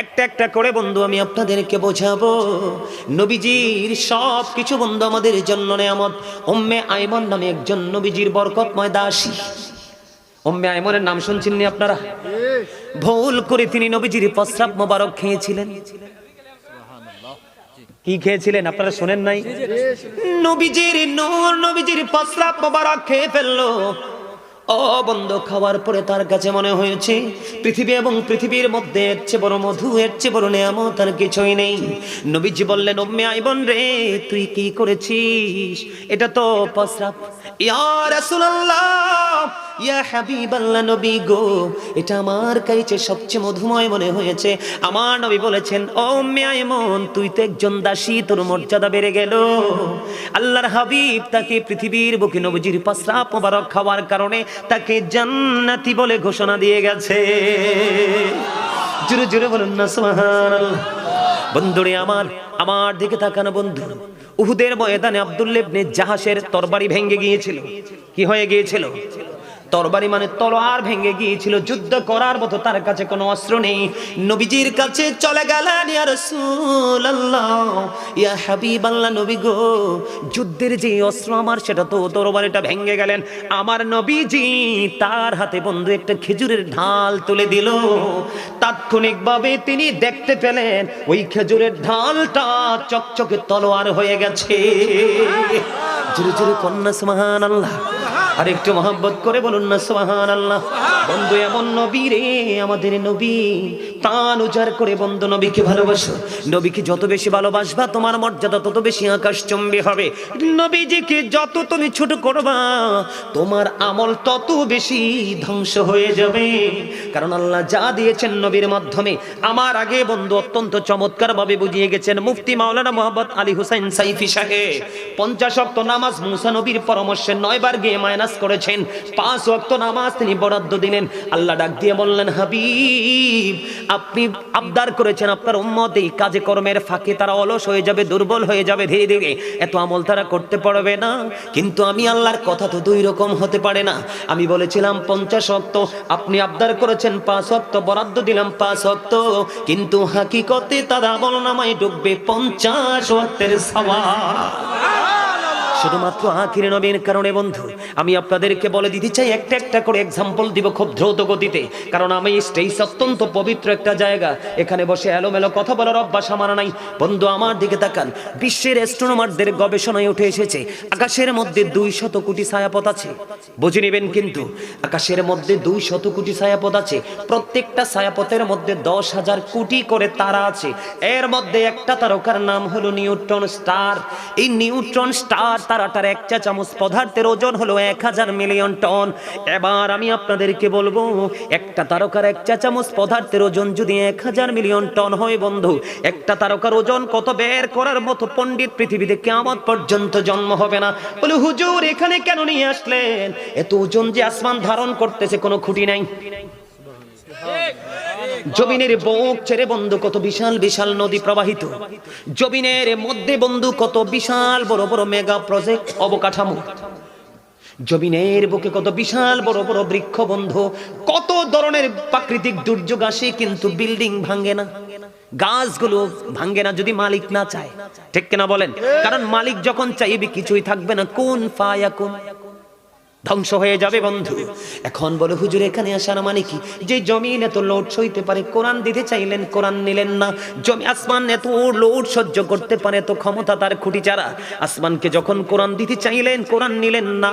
একটা একটা করে বন্ধু আমি আপনাদেরকে বোঝাবো। নবীজির সব কিছু বন্ধু আমাদের জন্য নেয়ামত। উম্মে আইমন নামে একজন নবীজির বরকতময় দাসী। উম্মে আইমনের নাম শুনছেন নি আপনারা? ভুল করে তিনি নবীজির প্রস্রাব মোবারক খেয়েছিলেন। কি খেয়েছিলেন আপনারা শোনেন নাই? নবীজির নূর নবীজির প্রস্রাব মোবারক খেয়ে ফেলল। ও বন্ধ খাওয়ার পরে তার কাছে মনে হয়েছে, পৃথিবী এবং পৃথিবীর মধ্যে এর চেয়ে বড় মধু, এর চেয়ে বড় নেয়ামত তার কিছুই নেই। নবীজি বললেন, ওম্মে আইবন রে, তুই কি করেছিস? এটা তো প্রস্রাব। ইয়া গো, এটা আমার কাছে সবচেয়ে মধুময় মনে হয়েছে। আমার নবী বলেছেন তুই তো একজন দাসী, তোর মর্যাদা বেড়ে গেল। আল্লাহর হাবিব তাকে পৃথিবীর বুকে কারণে তাকে জান্নাতি বলে ঘোষণা দিয়ে গেছে। জুরে জুরে বলুন না বন্ধুরে আমার আমার দিকে তাকানো বন্ধু। উহুদের ময়দানে আব্দুল্লেবনে জাহাসের তরবারি ভেঙে গিয়েছিল। কি হয়ে গিয়েছিল? তরবারি মানে তলোয়ার ভেঙে গিয়েছিল, যুদ্ধ করার মতো তার কাছে কোনো অস্ত্র নেই। নবীজির কাছে চলে গেলেন, ইয়া রাসূলুল্লাহ, ইয়া হাবিবাল্লাহ, নবী গো, যুদ্ধের যে অস্ত্র আমার, সেটা তো তরবারিটা ভেঙে গেলেন। আমার নবীজি তার হাতে বন্ধু একটা খেজুরের ঢাল তুলে দিল। তাৎক্ষণিকভাবে তিনি দেখতে পেলেন, ওই খেজুরের ঢালটা চকচকে তলোয়ার হয়ে গেছে। জোরে জোরে কন্যা সুবহান আল্লাহ আর একটু মহাব্বত করে বলুন না সোহান আল্লাহ বন্ধু এমন নবী রে আমাদের নবী। প্রাণ উজাড় করে বন্ধু, নবীকে ভালোবাসো। নবীকে যত বেশি ভালোবাসবা, তোমার মর্যাদা তত বেশি আকাশ চম্বি হবে। নবীজিকে যত তুমি ছোট করবা, তোমার আমল তত বেশি ধ্বংস হয়ে যাবে। কারণ আল্লাহ যা দিয়েছেন নবীর মাধ্যমে, আমার আগে বন্ধু অত্যন্ত চমৎকার ভাবে বুঝিয়ে গেছেন মুফতি মাওলানা মোহাম্মদ আলী হুসাইন সাইফি সাহেব। পঞ্চাশ অক্ত নামাজ মুসা নবীর পরামর্শে নয়বার গিয়ে মাইনাস করেছেন। পাঁচ অক্ত নামাজ তিনি বরাদ্দ দিলেন। আল্লাহ ডাক দিয়ে বললেন, হাবিব আপনি আবদার করেছেন আপনার উম্মত এই কাজে কর্মের ফাঁকে তারা অলস হয়ে যাবে, দুর্বল হয়ে যাবে ধীরে ধীরে। এত আমল তারা করতে পারবে না। কিন্তু আমি আল্লাহর কথা তো দুই রকম হতে পারে না। আমি বলেছিলাম, পঞ্চাশ অক্ত। আপনি আবদার করেছেন, পাঁচ অক্ত। বরাদ্দ দিলাম, পাঁচ অক্ত। কিন্তু হাকিকতে তারা আমল নামায় ডুববে পঞ্চাশ অক্তের সওয়াব। শুধুমাত্র আখির নবীর কারণে বন্ধু, আমি আপনাদেরকে বলে দিতে চাই, একটা একটা করে এক্সাম্পল দিব খুব দ্রুত গতিতে। কারণ আমি স্টেজ অত্যন্ত পবিত্র একটা জায়গা, এখানে বসে এলোমেলো কথা বলার অভ্যাস আমার নাই। বন্ধু, আমার দিকে তাকান। বিশ্বের অ্যাস্ট্রোনমারদের গবেষণায় উঠে এসেছে, আকাশের মধ্যে দুই শত কোটি ছায়াপথ আছে। বুঝে নেবেন কিন্তু, আকাশের মধ্যে দুই শত কোটি ছায়াপথ আছে, প্রত্যেকটা ছায়াপথের মধ্যে দশ হাজার কোটি করে তারা আছে। এর মধ্যে একটা তারকার নাম হলো নিউট্রন স্টার। এই নিউট্রন স্টার তারাটার এক চা চামচ পদার্থের ওজন হলো এক হাজার মিলিয়ন টন। এবার আমি আপনাদেরকে বলব, একটা তারকার এক চা চামচ পদার্থের ওজন যদি এক হাজার মিলিয়ন টন হয় বন্ধু, একটা তারকার ওজন কত বের করার মতো পণ্ডিত পৃথিবীতে কেমন পর্যন্ত জন্ম হবে না? বলে, হুজুর, এখানে কেন নিয়ে আসলেন? এত ওজন যে আসমান ধারণ করতেছে, কোনো খুঁটি নাই। জমিনের বুক ছেড়ে বন্ধু কত বিশাল বিশাল নদী প্রবাহিত। জমিনের মধ্যে বন্ধু কত বিশাল, বড় বড় মেগা প্রজেক্ট অবকাঠামো। জমিনের বুকে কত বিশাল, বড় বড় বৃক্ষ বন্ধু। কত ধরনের প্রাকৃতিক দুর্যোগ আসে কিন্তু বিল্ডিং ভাঙ্গে না। গাছগুলো ভাঙ্গে না যদি মালিক না চায়। ঠিক কিনা বলেন? কারণ মালিক যখন চাইবে কিছুই থাকবে না। কোন ফায়া কোন ধ্বংস হয়ে যাবে, বন্ধু। এখন বলো, হুজুর, এখানে আসার মানে কি? যে জমিন এত লোড সইতে পারে, কোরআন দিতে চাইলেন, কোরআন নিলেন না। জমি আসমান এত লোড সহ্য করতে পারে তো ক্ষমতা তার খুঁটি চারা। আসমানকে যখন কোরআন দিতে চাইলেন, কোরআন নিলেন না।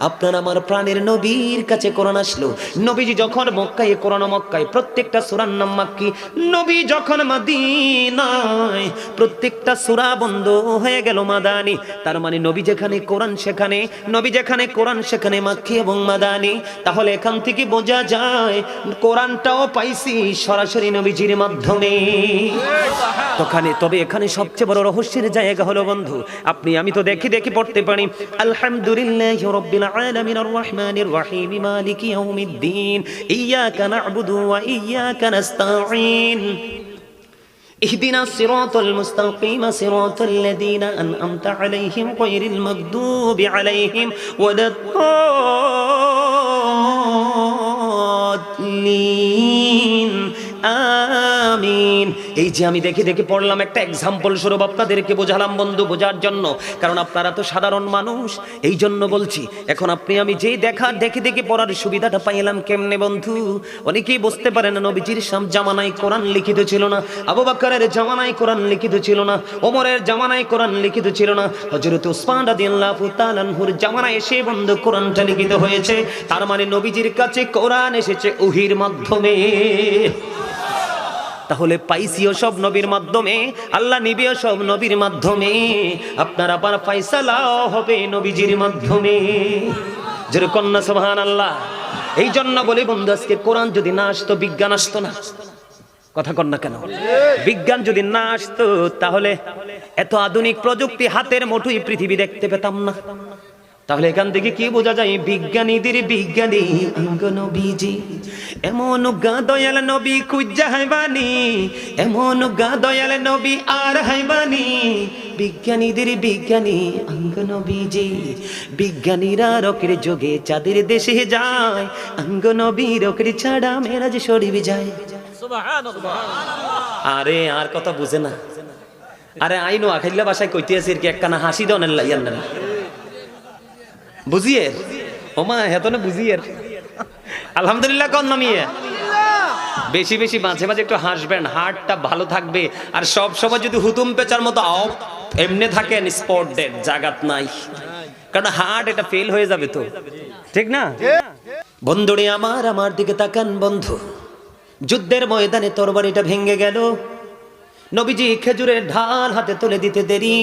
আপনার আমার প্রাণের নবীর কাছে কোরআন আসলো। নবীজি যখন মক্কায়, কোরআন মক্কায়, প্রত্যেকটা সুরার নাম মাক্কি নবী যখন মাদিনায়, প্রত্যেকটা সুরা বন্ধ হয়ে গেল মাদানি। তার মানে নবী যেখানে, কোরআন সেখানে। নবী যেখানে, কোরআন সেখানে মাক্কি এবং মাদানি। তাহলে এখান থেকে বোঝা যায়, কোরআনটাও পাইছি সরাসরি নবীজির মাধ্যমে। ওখানে তবে এখানে সবচেয়ে বড় রহস্যের জায়গা হলো বন্ধু, আপনি, আমি তো দেখি দেখি পড়তে পারি। আলহামদুলিল্লাহি রাব্বিল আলামিন আর রহমানির রহিম, মালিকি ইয়াউমিদ্দিন, ইয়াকা না'বুদু ওয়া ইয়াকা নাস্তাঈন। اهدنا الصراط المستقيم صراط الذين أنعمت عليهم غير المغضوب عليهم ولا الضالين. এই যে আমি দেখে দেখে পড়লাম একটা এক্সাম্পল স্বরূপ আপনাদেরকে বোঝালাম বন্ধু, বোঝার জন্য। কারণ আপনারা তো সাধারণ মানুষ। এই জন্য বলছি, এখন আপনি আমি যেই দেখা দেখে দেখে পড়ার সুবিধাটা পাইলাম কেমনে বন্ধু? অনেকেই বুঝতে পারে না, নবীজির সাম জামানায় কোরআন লিখিত ছিল না, আবু বাক্কারের জামানায় কোরআন লিখিত ছিল না, ওমরের জামানায় কোরআন লিখিত ছিল না। হযরত উসমান রাদিয়াল্লাহু জামানায় এসে বন্ধু কোরআনটা লিখিত হয়েছে। তার মানে নবীজির কাছে কোরআন এসেছে উহির মাধ্যমে। তাহলে পাইছিও সব নবীর মাধ্যমে, আল্লাহ নিবিও সব নবীর মাধ্যমে। আপনার আবার ফাইসালাও হবে নবীজির মাধ্যমে। যেরকম না সুবহান আল্লাহ এই জন্য বলি বন্ধু, আজকে কোরআন যদি না আসতো, বিজ্ঞান আসতো না। কথা কর না কেন? বিজ্ঞান যদি না আসতো, তাহলে এত আধুনিক প্রযুক্তি হাতের মুঠোই পৃথিবী দেখতে পেতাম না। তাহলে এখান থেকে কি বোঝা যায়? বিজ্ঞানীদের বিজ্ঞানী। অঙ্গ নবীজি এমন গা দয়াল নবী খুঁজা হাইবানি এমন গা দয়াল নবী আর হাইবানি বিজ্ঞানীদের বিজ্ঞানী অঙ্গ নবীজি বিজ্ঞানীরা রকের যোগে চাঁদের দেশে যায়। অঙ্গ নবী রকের ছাড়া মেরাজ শরীফ যায়। আরে আর কথা বুঝে না। আরে আইনো আখাইল্লা বাসায় কইতে আছে কি একখানা হাসি দনের লাইয়ান না বুঝিয়ে? ওমা হেতনে বুঝিয়ে। আলহামদুলিল্লাহ কন নামিয়ে বেশি বেশি মাঝে মাঝে একটু হাসবেন হার্টটা ভালো থাকবে। আর সব সময় যদি হুতুম পেচার মতো আও এমনি থাকেন স্পট ডেট জাগাত নাই। কারণ হার্ট এটা ফেল হয়ে যাবে তো। ঠিক না? বন্ধুরে আমার আমার দিকে তাকান বন্ধু। যুদ্ধের ময়দানে তরবারিটা ভেঙে গেল। নবীজি খেজুরের ঢাল হাতে তুলে দিতে দেরি।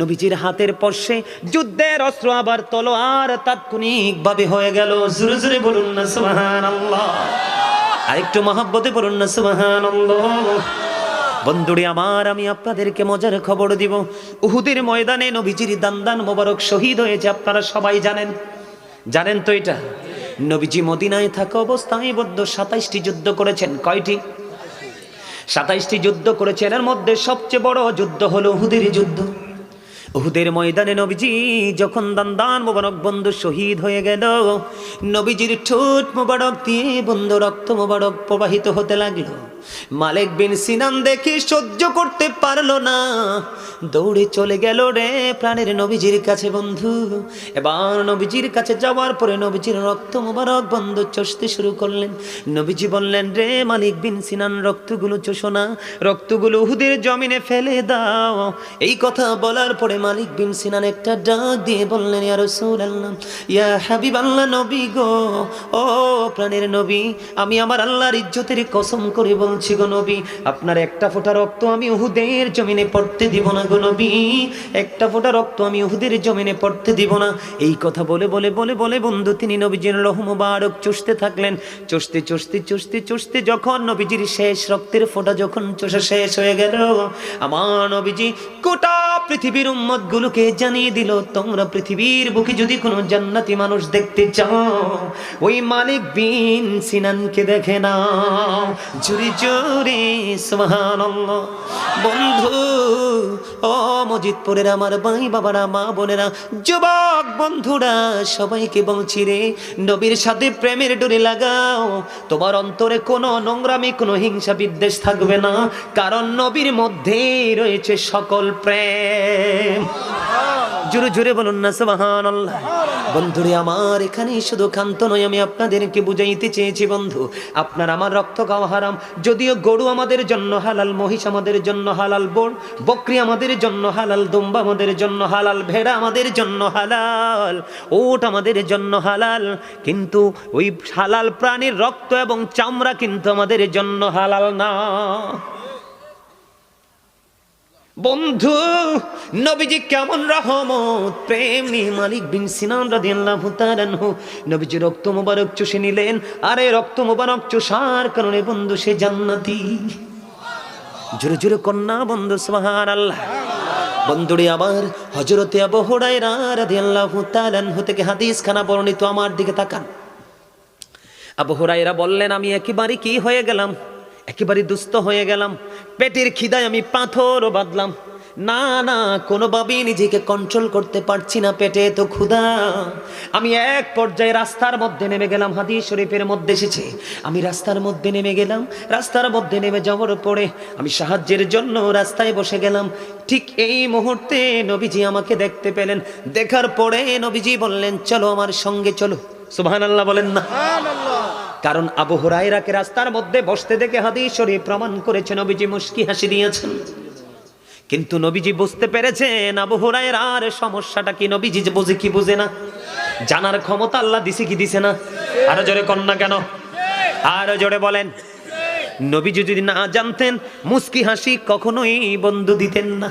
নবীজির হাতের পর্শে যুদ্ধের অস্ত্র আবার তলোয়ার তাৎক্ষণিক ভাবে হয়ে গেল। জোরে জোরে বলুন না সুবহান আল্লাহ আর একটু মহাব্বতে বলুন না সুবহান বন্ধুরে আমার, আমি আপনাদেরকে মজার খবর দিব। উহুদের ময়দানে নবীজির দান্দান মোবারক শহীদ হয়েছে, আপনারা সবাই জানেন। জানেন তো এটা? নবীজি মদিনায় থাকা অবস্থায় বদ্ধ সাতাইশটি যুদ্ধ করেছেন। কয়টি? সাতাইশটি যুদ্ধ করেছেন, এর মধ্যে সবচেয়ে বড় যুদ্ধ হলো হুদের যুদ্ধ। উহুদের ময়দানে নবীজি যখন দান্দান মোবারক বন্ধু শহীদ হয়ে গেল, নবীজির ঠোঁট মোবারক দিয়ে বন্ধু রক্ত মোবারক প্রবাহিত হতে লাগল। মালিক বিন সিনান দেখে সহ্য করতে পারল না। দৌড়ে চলে গেল রে প্রাণের নবীজির কাছে বন্ধু। এবার নবীজির কাছে যাওয়ার পরে নবীজির রক্ত মোবারক বন্ধু চষতে শুরু করলেন। নবীজি বললেন, রে মালিক বিন সিনান, রক্তগুলো চষো না। রক্তগুলো উহুদের জমিনে ফেলে দাও। এই কথা বলার পরে মালিক বিন সিনান একটা ডাক দিয়ে বললেন, ইয়া রাসূলুল্লাহ, ইয়া হাবিব আল্লাহ নবী গো। ও প্রাণের নবী, আমি আমার আল্লাহর ইজ্জতের কসম করে বলছি গো নবী, আপনার একটা ফোঁটা রক্ত আমি উহুদের জমিনে পড়তে দিব না গো নবী। একটা ফোঁটা রক্ত আমি উহুদের জমিনে পড়তে দিব না। এই কথা বলে বলে বলে বলে বন্ধু, তিনি নবীজির রহ মুবারক চষতে থাকলেন। চষতে চষতে চষতে চষতে যখন নবীজির শেষ রক্তের ফোঁটা যখন চষা শেষ হয়ে গেল, আমার নবীজি গোটা পৃথিবীর উম্মত গুলোকে জানিয়ে দিল, তোমরা পৃথিবীর বুকে যদি কোনো জান্নাতি মানুষ দেখতে চাও, ওই মালিক বিন সিনানকে দেখে না জুরি সুবহানাল্লাহ। বন্ধু, ও মজিদপুরের আমার ভাই বাবারা, মা বোনেরা, যুবক বন্ধুরা, সবাইকে বলছি রে, নবীর সাথে প্রেমের ডোরে লাগাও। তোমার অন্তরে কোনো নোংরামি, কোনো হিংসা, বিদ্বেষ থাকবে না, কারণ নবীর মধ্যেই রয়েছে সকল প্রেম। জোরে জোরে বলুন না সুবাহান আল্লাহ বন্ধুরে, আমার এখানে শুধু ক্ষান্ত নয়, আমি আপনাদেরকে বুঝাইতে চেয়েছি, বন্ধু। আপনার আমার রক্ত খাওয়া হারাম। যদিও গরু আমাদের জন্য হালাল, মহিষ আমাদের জন্য হালাল বোর বকরি আমাদের জন্য হালাল, দুম্বা আমাদের জন্য হালাল, ভেড়া আমাদের জন্য হালাল, ওট আমাদের জন্য হালাল, কিন্তু ওই হালাল প্রাণীর রক্ত এবং চামড়া কিন্তু আমাদের জন্য হালাল না। বন্ধু, নবীজি কেমন রহমত? প্রেম নিয়ে মালিক বিন সিনান রাদিয়াল্লাহু তাআলা আনহু। নবীজি রক্ত মোবারক চুষে নিলেন। আরে, রক্ত মোবারক চুষার কারণে বন্ধু, সে জান্নাতি। জোরে জোরে কন্যা বন্ধু, সুবহানাল্লাহ। বন্ধুরে, আবার হযরতে আবু হুরায়রা রাদিয়াল্লাহু তাআলা আনহু থেকে হাদিস খানা বর্ণিত আমার দিকে তাকান। আবু হুরায়রা বললেন, আমি একেবারে কি হয়ে গেলাম? একেবারে দুস্থ হয়ে গেলাম। পেটের খিদায় আমি পাথরও বাঁধলাম। না না, কোনোভাবেই নিজেকে কন্ট্রোল করতে পারছি না পেটে, তো ক্ষুধা। আমি এক পর্যায়ে রাস্তার মধ্যে নেমে গেলাম, হাদিস শরীফের মধ্যে এসেছে। আমি রাস্তার মধ্যে নেমে গেলাম, রাস্তার মধ্যে নেমে যাওয়ার পরে আমি সাহায্যের জন্য রাস্তায় বসে গেলাম। ঠিক এই মুহূর্তে নবীজি আমাকে দেখতে পেলেন। দেখার পরে নবীজি বললেন, চলো আমার সঙ্গে চলো। সুবহানাল্লাহ বলেন না। কারণ আবু হুরাইরাকে রাস্তার মধ্যে বসতে দেখে হাদিস শরীফ প্রমাণ করেছে নবীজি মুস্কি হাসি দিয়েছেন। কিন্তু নবীজি বুঝতে পেরেছেন আবু হুরায়রার সমস্যাটা কি, নবীজি বুঝে কি বুঝে না? জানার ক্ষমতা আল্লাহ দিছে কি দিছে না? আরও জোরে কন্যা কেন? আরও জোরে বলেন। নবীজি যদি না জানতেন, মুস্কি হাসি কখনোই বন্ধু দিতেন না।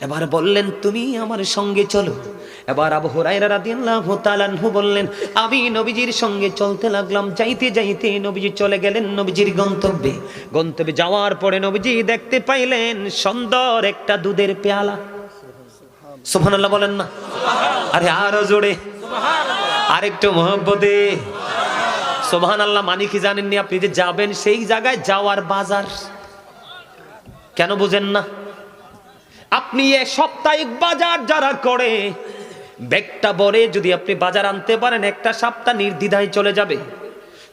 এবার বললেন, তুমি আমার সঙ্গে চলো। এবার আবু হুরায়রা রাদিয়াল্লাহু তাআলা বললেন, আমি নবীজির সঙ্গে চলতে লাগলাম। যাইতে যাইতে নবীজি চলে গেলেন নবীজির গন্তব্যে। গন্তব্যে যাওয়ার পরে নবীজি দেখতে পাইলেন সুন্দর একটা দুধের পেয়ালা। সুবহানাল্লাহ বলেন না। আরে আরও জোরে। আরেকটু মহব্বতে। সোভান আল্লাহ মানে কি জানেননি আপনি যে যাবেন সেই জায়গায় যাওয়ার বাজার। কেন বুঝেন না? আপনি এ সাপ্তাহিক বাজার যারা করে, ব্যাগটা বরে যদি আপনি বাজার আনতে পারেন, একটা সপ্তাহ নির্দ্বিধায় চলে যাবে।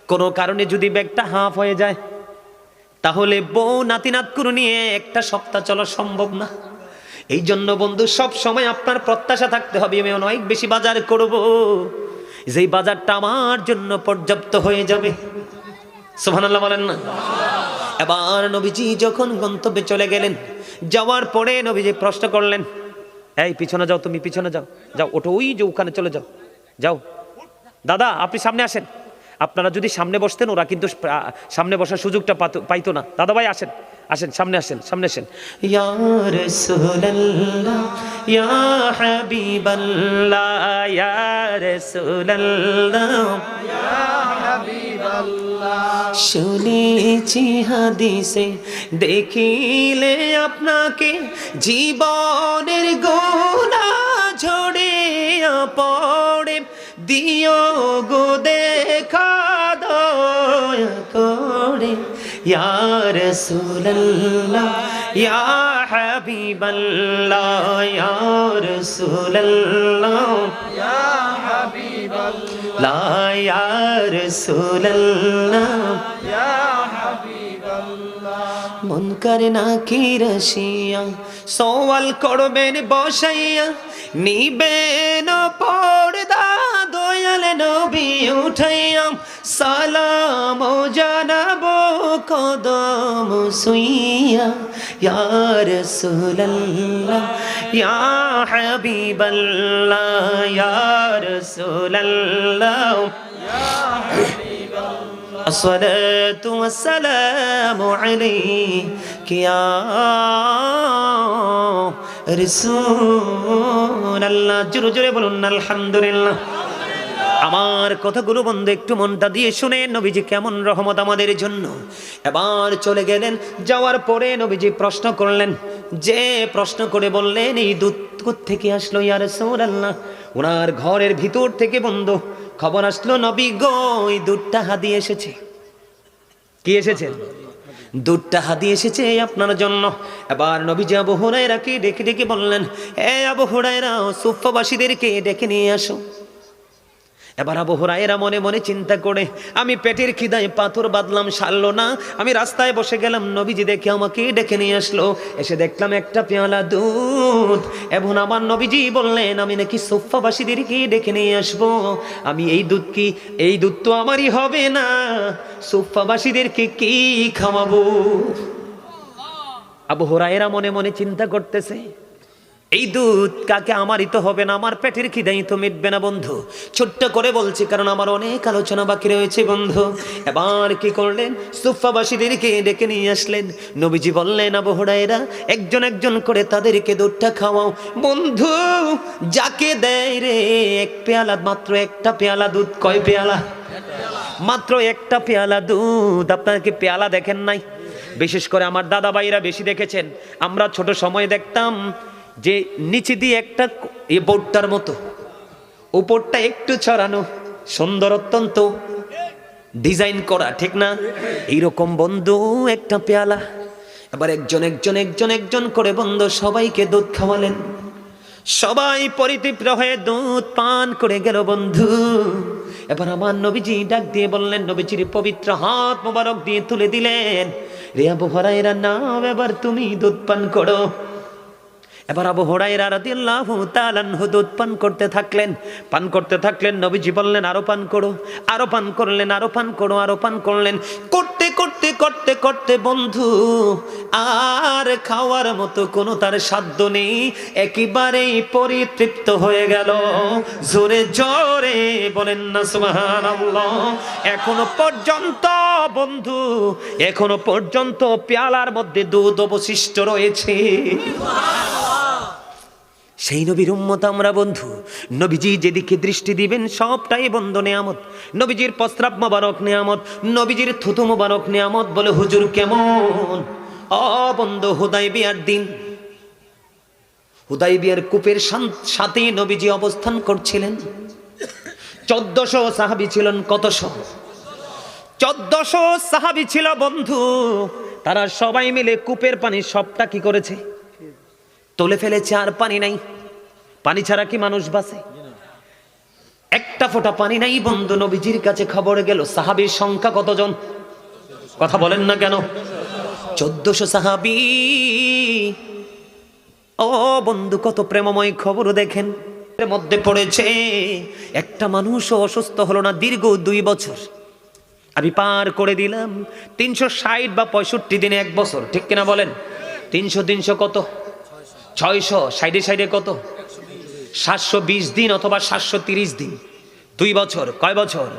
কোনো কারণে যদি ব্যাগটা হাফ হয়ে যায়, তাহলে বউ নাতি নাতকুরু নিয়ে একটা সপ্তাহ চলা সম্ভব না। এই জন্য বন্ধু, সব সময় আপনার প্রত্যাশা থাকতে হবে, আমি অনেক বেশি বাজার করব। যেই বাজারটা আমার জন্য পর্যাপ্ত হয়ে যাবে। সুবহানাল্লাহ বলেন না? এবার নবীজি যখন গন্তব্যে চলে গেলেন যাওয়ার পরে নবীজি প্রশ্ন করলেন, এই, পিছনে যাও তুমি, পিছনে যাও যাও ওটো ওই যে ওখানে চলে যাও যাও। দাদা, আপনি সামনে আসেন। আপনারা যদি সামনে বসতেন, ওরা কিন্তু সামনে বসার সুযোগটা পাইতো না। দাদা ভাই, আসেন আসেন, সামনে আসেন সামনে আসেন। ইয়া ইয়া শুনেছি হাদিসে দেখিলে আপনাকে জীবনের গোনা ঝরে পড়ে। দিও গো দেখা দয়া করে। ইয়া রাসূলুল্লাহ। ইয়া হাবিবাল্লাহ। ইয়া রাসূলুল্লাহ লা ইয়া রাসূলুল্লাহ। মন করে না কি রসিয়া সওয়াল করবেন বসাইয়া, নিবেন পর্দা দয়াল নবী উঠাইয়া সালাম জানাবো কদম সুইয়া ইয়া রাসূলুল্লাহ ইয়া হাবিবাল্লাহ ইয়া রাসূলুল্লাহ الصلاة والسلام عليك يا رسول الله জোরে জোরে বলুন আলহামদুলিল্লাহ আমার কথাগুলো বন্ধু, একটু মনটা দিয়ে শুনে, নবীজি কেমন রহমত আমাদের জন্য। এবার চলে গেলেন, যাওয়ার পরে নবীজি প্রশ্ন করলেন, যে প্রশ্ন করে বললেন, এই দুধ থেকে আসলো ইয়ার আল্লাহ ওনার ঘরের ভিতর থেকে বন্ধু, খবর আসলো, নবী গো, এই দুধটা হাদি এসেছে। কি এসেছে? দুধটা হাদি এসেছে আপনার জন্য। এবার নবীজি আবু হুরাইরাকে ডেকে ডেকে বললেন, এ আবু হুরাইরা সুফবাসীদেরকে ডেকে নিয়ে আসো। এবার আবু হুরাইরা মনে মনে চিন্তা করে, আমি পেটের খিদায় পাথর বাঁধলাম, সারলো না। আমি রাস্তায় বসে গেলাম, নবীজি দেখে আমাকে ডেকে নিয়ে আসলো। এসে দেখলাম একটা পেয়ালা দুধ। এবং আমার নবীজি বললেন, আমি নাকি সোফাবাসীদেরকে ডেকে নিয়ে আসব? আমি এই দুধ কি, এই দুধ তো আমারই হবে না। সোফাবাসীদেরকে কি খাওয়াবো? আবু হুরাইরা মনে মনে চিন্তা করতেছে এই দুধ কাকে আমারই তো হবে না? আমার পেটের খিদাই তো মিটবে না বন্ধু। ছোট্ট করে বলছি, কারণ আমার অনেক আলোচনা বাকি রয়েছে বন্ধু। এবার কি করলেন? সুফাবাসীদেরকে ডেকে নিয়ে আসলেন। নবীজি বললেন আবহরাইরা একজন একজন করে তাদেরকে দুধটা খাওয়াও। বন্ধু, যাকে দেয় রে, এক পেয়ালা, মাত্র একটা পেয়ালা দুধ। কয় পেয়ালা? মাত্র একটা পেয়ালা দুধ। আপনারা কি পেয়ালা দেখেন নাই? বিশেষ করে আমার দাদা ভাইরা বেশি দেখেছেন। আমরা ছোট সময় দেখতাম যে নিচে দিয়ে একটা এ বোর্ডটার মতো, উপরটা একটু ছড়ানো, সুন্দর অত্যন্ত ডিজাইন করা, ঠিক না? এইরকম বন্ধু, একটা পেয়ালা। এবার একজন একজন একজন একজন করে বন্ধু সবাইকে দুধ খাওয়ালেন। সবাই পরিতৃপ্ত হয়ে দুধ পান করে গেল বন্ধু। এবার আমার নবীজি ডাক দিয়ে বললেন, নবীজির পবিত্র হাত মোবারক দিয়ে তুলে দিলেন। রে আবু হরাইরা নাও এবার তুমি দুধ পান করো। এবার আবু হরাইরা রাদিয়াল্লাহু তাআলা দুধ পান করতে থাকলেন। পান করতে থাকলেন, নবীজি বললেন, আরও পান করো, আরও পান করলেন, আরও পান করো, আরও পান করলেন। করতে করতে করতে করতে বন্ধু, আর খাওয়ার মতো কোনো তার সাধ্য নেই। একেবারেই পরিতৃপ্ত হয়ে গেল। জোরে জোরে বলেন না, সুবহানাল্লাহ। এখনও পর্যন্ত বন্ধু, এখনও পর্যন্ত পেয়ালার মধ্যে দুধ অবশিষ্ট রয়েছে। সেই নবীর উম্মত আমরা বন্ধু। নবীজি যেদিকে দৃষ্টি দিবেন, সবটাই বন্ধ নেয়ামত। নবীজির প্রস্রাব মোবারক নেয়ামত, নবীজির থুতু মোবারক নেয়ামত বলে, হুজুর, কেমন? অ, বন্ধু হুদাই বিয়ার দিন। হুদাই বিয়ার কূপের সাথে নবীজি অবস্থান করছিলেন। চোদ্দশো সাহাবি ছিলেন কতশো? চোদ্দশো সাহাবি ছিল বন্ধু। তারা সবাই মিলে কূপের পানি সবটা কি করেছে? তোলে ফেলেছে আর পানি নাই। পানি ছাড়া কি মানুষ বাঁচে? একটা ফোঁটা পানি নাই, বন্ধু নবীজির কাছে খবর গেল, সাহাবীর সংখ্যা কতজন? কথা বলেন না কেন? চোদ্দশো সাহাবি। ও বন্ধু, কত প্রেমময় খবর দেখেন। মধ্যে পড়েছে, একটা মানুষও অসুস্থ হলো না দীর্ঘ দুই বছর। আমি পার করে দিলাম, তিনশো ষাট বা পঁয়ষট্টি দিনে এক বছর, ঠিক কিনা বলেন? তিনশো তিনশো কত? ছয়শো সাইডে সাইডে কত? সাতশো বিশ দিন অথবা সাতশো দিন। দুই বছর কয় বছর?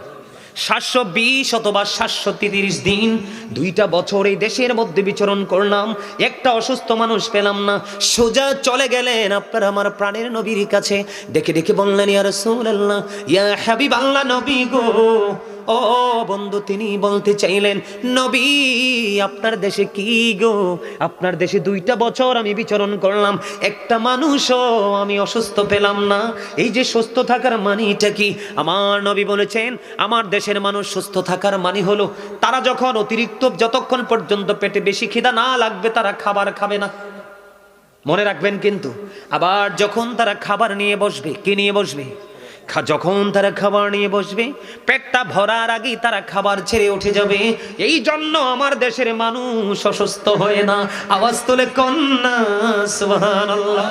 সাতশো বিশ অথবা সাতশো তিরিশ দিন। দুইটা বছর এই দেশের মধ্যে বিচরণ করলাম। একটা অসুস্থ মানুষ পেলাম না। সোজা চলে গেলেন আপনার আমার প্রাণের নবীর কাছে। দেখে দেখে বললেন, ইয়া রাসূলুল্লাহ, ইয়া হাবিব আল্লাহ নবী গো। ও, বন্ধু, তিনি বলতে চাইলেন, নবী, আপনার দেশে কি গো? আপনার দেশে দুইটা বছর আমি বিচরণ করলাম। একটা মানুষও আমি অসুস্থ পেলাম না। এই যে সুস্থ থাকার মানিটা কি? আমার নবী বলেছেন, আমার দেশের মানুষ সুস্থ থাকার মানি হলো, তারা যখন অতিরিক্ত যতক্ষণ পর্যন্ত পেটে বেশি খিদা না লাগবে, তারা খাবার খাবে না। মনে রাখবেন কিন্তু, আবার যখন তারা খাবার নিয়ে বসবে, কি নিয়ে বসবে? যখন তারা খাবার নিয়ে বসবে, পেটটা ভরার আগেই তারা খাবার ছেড়ে উঠে যাবে। এই জন্য আমার দেশের মানুষ অসুস্থ হয় না। আওয়াজ তুলে কন্যা, সুবহানাল্লাহ।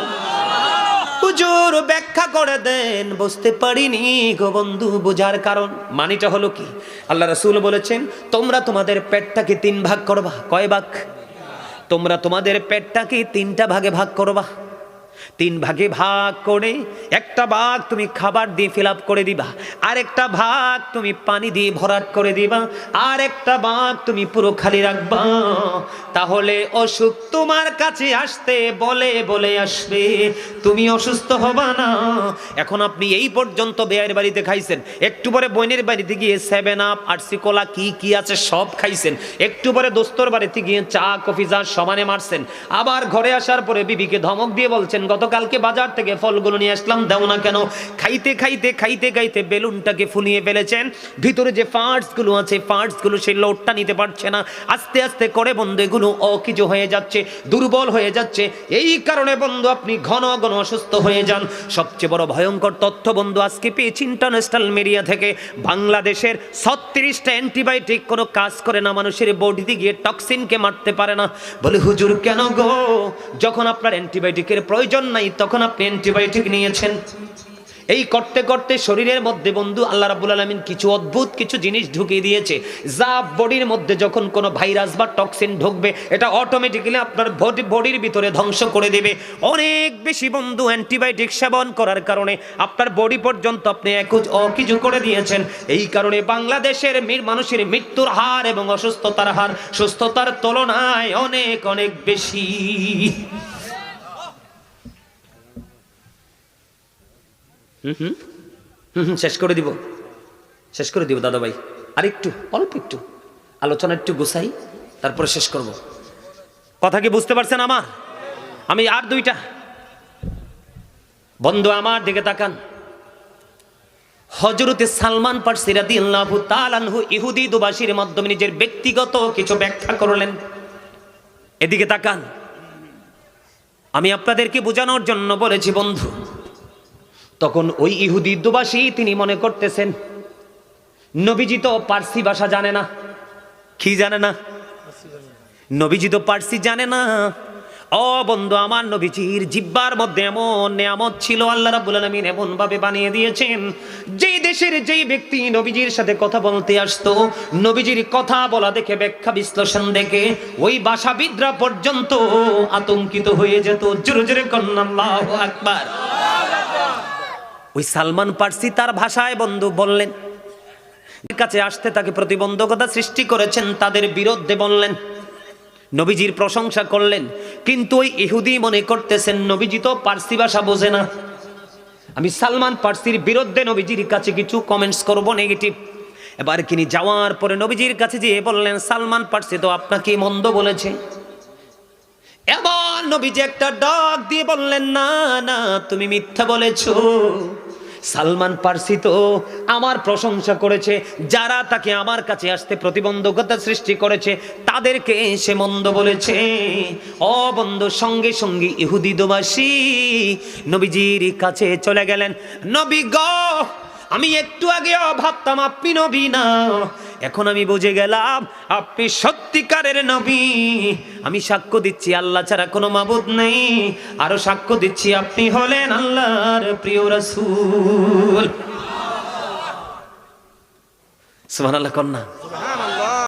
হুজুর ব্যাখ্যা করে দেন, বুঝতে পারিনি গো বন্ধু, বোঝার কারণ। মানিটা হলো কি? আল্লাহ রসুল বলেছেন, তোমরা তোমাদের পেটটাকে তিন ভাগ করবা। কয় ভাগ? তোমরা তোমাদের পেটটাকে তিনটা ভাগে ভাগ করবা। তিন ভাগে ভাগ করে, একটা ভাগ তুমি খাবার দিয়ে ফিল করে দিবা আর একটা ভাগ তুমি পানি দিয়ে ভরাট করে দিবা আর একটা ভাগ তুমি পুরো খালি রাখবা। তাহলে অসুখ তোমার কাছে আসতে বলে বলে আসবে, তুমি অসুস্থ হবা না। এখন আপনি এই পর্যন্ত বেয়ের বাড়িতে খাইছেন, একটু পরে বোনের বাড়িতে গিয়ে সেভেন আপ আরসি কোলা, কি কি আছে সব খাইছেন, একটু পরে দোস্তর বাড়িতে গিয়ে চা, কফি, যা সমানে মারছেন, আবার ঘরে আসার পরে বিবিকে ধমক দিয়ে বলছেন গতকালকে বাজার থেকে ফলগুলো নিয়ে আসলাম, দাও না কেন? খাইতে খাইতে খাইতে খাইতে বেলুনটাকে ফুলিয়ে ফেলেছেন। ভিতরে যে পার্টসগুলো আছে পার্টসগুলো সেই লোডটা নিতে পারছে না। আস্তে আস্তে করে বন্ধু, এগুলো অকিজু হয়ে যাচ্ছে, দুর্বল হয়ে যাচ্ছে। এই কারণে বন্ধু, আপনি ঘন ঘন অসুস্থ হয়ে যান। সবচেয়ে বড় ভয়ঙ্কর তথ্য বন্ধু, আজকে পেয়েছি ইন্টারন্যাশনাল মিডিয়া থেকে। বাংলাদেশের ছত্রিশটা অ্যান্টিবায়োটিক কোনো কাজ করে না, মানুষের বডিতে গিয়ে টক্সিনকে মারতে পারে না। বলে, হুজুর, কেন গো? যখন আপনার অ্যান্টিবায়োটিকের প্রয়োজন নাই, তখন আপনি অ্যান্টিবায়োটিক নিয়েছেন। এই করতে করতে শরীরের মধ্যে বন্ধু, আল্লাহ রাবুল আলমিন কিছু অদ্ভুত কিছু জিনিস ঢুকিয়ে দিয়েছে। যা বডির মধ্যে যখন কোনো ভাইরাস বা টক্সিন ঢুকবে, এটা অটোমেটিক্যালি আপনার বডি বডির ভিতরে ধ্বংস করে দেবে। অনেক বেশি বন্ধু অ্যান্টিবায়োটিক সেবন করার কারণে আপনার বডি পর্যন্ত আপনি একুজ অকিজু করে দিয়েছেন। এই কারণে বাংলাদেশের মানুষের মৃত্যুর হার এবং অসুস্থতার হার, সুস্থতার তুলনায় অনেক অনেক বেশি। হুম হুম, শেষ করে দিব। শেষ করে দিব দাদা ভাই আর একটু অল্প একটু। আলোচনা একটু গুছাই তারপরে শেষ করব। কথা কি বুঝতে পারছেন আমার? আমি আর দুইটা। বন্ধু আমার দিকে তাকান। হজরতে সালমান পারসি রাদিয়াল্লাহু তাআলা আনহু ইহুদি দুবাসীর মাধ্যমে নিজের ব্যক্তিগত কিছু ব্যাখ্যা করলেন। এদিকে তাকান। আমি আপনাদেরকে বোঝানোর জন্য বলেছি বন্ধু তখন ওই ইহুদি দুবাসী তিনি মনে করতেছেন, নবীজি তো পার্সি ভাষা জানে না। কি জানে না? নবীজি তো পার্সি জানে না। ও বন্ধু, আমার নবীজির জিব্বার মধ্যে এমন নিয়ামত ছিল, আল্লাহ রাব্বুল আলামিন এমন ভাবে বানিয়ে দিয়েছেন, যেই দেশের যেই ব্যক্তি নবীজির সাথে কথা বলতে আসতো, নবীজির কথা বলা দেখে, ব্যাখ্যা বিশ্লেষণ দেখে, ওই ভাষাবিদরা পর্যন্ত আতঙ্কিত হয়ে যেত। জোরে জোরে কন্যা আল্লাহু আকবার। ওই সালমান পার্সি তার ভাষায় বন্ধু বললেন কাছে আসতে তাকে প্রতিবন্ধকতা সৃষ্টি করেছেন, তাদের বিরুদ্ধে বললেন। নবীজির প্রশংসা করলেন, কিন্তু ওই ইহুদি মনে করতেছেন, নবীজি তো পার্সি ভাষা বোঝে না। আমি সালমান পার্সির বিরুদ্ধে নবীজির কাছে কিছু কমেন্টস করব নেগেটিভ এবার তিনি যাওয়ার পরে নবীজির কাছে যেয়ে বললেন, সালমান পার্সি তো আপনাকে মন্দ বলেছে। এবার নবীজি একটা ডাক দিয়ে বললেন, না না, তুমি মিথ্যা বলেছ। সালমান পার্সি তো আমার প্রশংসা করেছে, যারা তাকে আমার কাছে আসতে প্রতিবন্ধকতা সৃষ্টি করেছে, তাদেরকে সে মন্দ বলেছে। অবন্ধ বন্ধ, সঙ্গে সঙ্গে ইহুদি দোবাসী নবীজির কাছে চলে গেলেন। নবী গ আমি একটু আগে ভাবতাম আপনি নবী না। এখন আমি বুঝে গেলাম আপনি সত্যিকারের নবী। আমি সাক্ষ্য দিচ্ছি, আল্লাহ ছাড়া কোনো মাবুদ নেই। আরও সাক্ষ্য দিচ্ছি, আপনি হলেন আল্লাহর প্রিয় রাসূল। সুবহানাল্লাহ, কন্যা।